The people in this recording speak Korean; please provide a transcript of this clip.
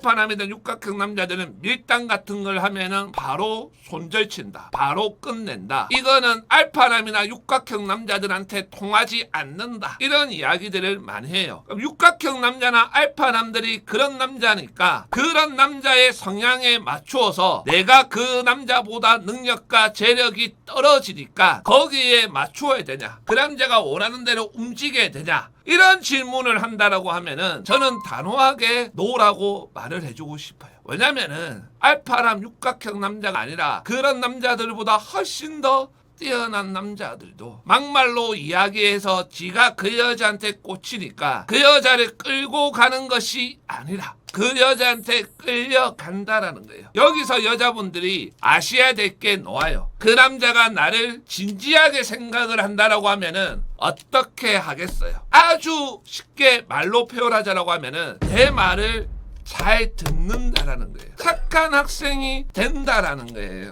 알파남이든 육각형 남자들은 밀당 같은 걸 하면은 바로 손절친다. 바로 끝낸다. 이거는 알파남이나 육각형 남자들한테 통하지 않는다. 이런 이야기들을 많이 해요. 그럼 육각형 남자나 알파남들이 그런 남자니까 그런 남자의 성향에 맞추어서 내가 그 남자보다 능력과 재력이 떨어지니까 거기에 맞추어야 되냐? 그 남자가 원하는 대로 움직여야 되냐? 이런 질문을 한다라고 하면은 저는 단호하게 노라고 말을 해주고 싶어요. 왜냐면은 알파람 육각형 남자가 아니라 그런 남자들보다 훨씬 더 뛰어난 남자들도 막말로 이야기해서 지가 그 여자한테 꽂히니까 그 여자를 끌고 가는 것이 아니라 그 여자한테 끌려간다라는 거예요. 여기서 여자분들이 아셔야 될게 놓아요. 그 남자가 나를 진지하게 생각을 한다라고 하면은 어떻게 하겠어요? 아주 쉽게 말로 표현하자라고 하면은 내 말을 잘 듣는다라는 거예요. 착한 학생이 된다라는 거예요.